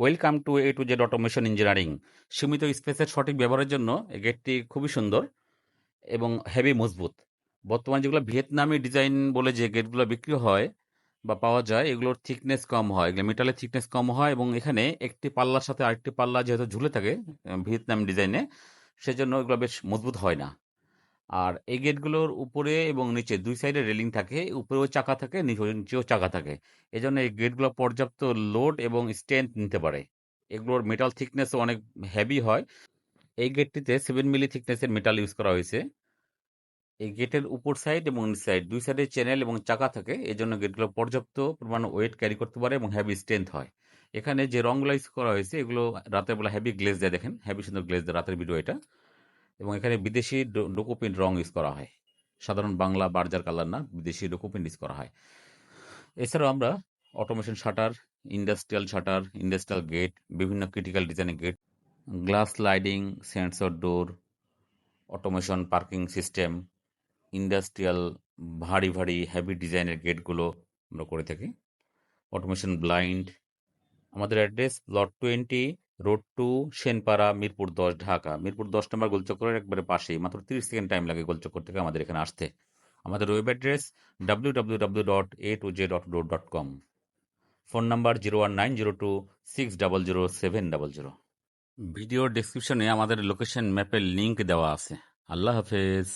Welcome to A to Z automation engineering. সীমিত স্পেসের সঠিক ব্যবহারের জন্য এই গেটটি খুবই সুন্দর এবং হেভি মজবুত। বর্তমানে যেগুলো ভিয়েতনামি ডিজাইন বলে যে গেটগুলো বিক্রি হয় বা পাওয়া যায়, এগুলোর থিকনেস কম হয়। এগুলো মেটালের থিকনেস কম হয় এবং এখানে একটি পাল্লার সাথে আরেকটি পাল্লা যেহেতু ঝুলে থাকে, ভিয়েতনাম ডিজাইনে, সেজন্য এগুলো বেশ মজবুত হয় না। আর এই গেটগুলোর উপরে এবং নিচে দুই সাইডে রেলিং থাকে, উপরেও চাকা থাকে নিচে- নিচেও চাকা থাকে। এই জন্য এই গেটগুলো পর্যাপ্ত লোড এবং স্ট্রেংথ নিতে পারে। এগুলোর মেটাল থিকনেসও অনেক হেভি হয়। এই গেটটিতে সেভেন মিলি থিকনেসের মেটাল ইউজ করা হয়েছে। এই গেটের উপর সাইড এবং সাইড দুই সাইডে চ্যানেল এবং চাকা থাকে এই জন্য গেটগুলো পর্যাপ্ত পরিমাণ ওয়েট ক্যারি করতে পারে এবং হেভি স্ট্রেংথ হয়। এখানে যে রংগুলো ইউজ করা হয়েছে, এগুলো রাতের বেলা হেভি গ্লেজ দেয়, দেখেন? হেভি সুন্দর গ্লেজ দেয়, রাতের ভিডিও এটা। এবং এখানে বিদেশি ডোকোপিন রং ইউজ করা হয়। সাধারণ বাংলা বার্জার কালার না, বিদেশি ডোকোপিন ইউজ করা হয়। এছাড়াও আমরা automation shutter industrial shutter industrial gate বিভিন্ন ক্রিটিক্যাল ডিজাইনের gate glass sliding sensor door automation parking system industrial ভারী ভারী হেভি ডিজাইনের গেটগুলো আমরা করে থাকি। অটোমেশন ব্লাইন্ড আমাদের address plot twenty road two Senpara, Mirpur দশ, ঢাকা। মিরপুর দশ নম্বর গোলচক্করের একবারে পাশেই। মাত্র তিরিশ সেকেন্ড টাইম লাগে গোলচক্কর থেকে আমাদের এখানে আসতে। আমাদের web address W W W dot A to Z dot dot dot com phone number zero one nine zero two six double zero seven double zero ভিডিওর ডেসক্রিপশনে আমাদের লোকেশন ম্যাপের লিঙ্ক দেওয়া আছে। আল্লাহ হাফেজ।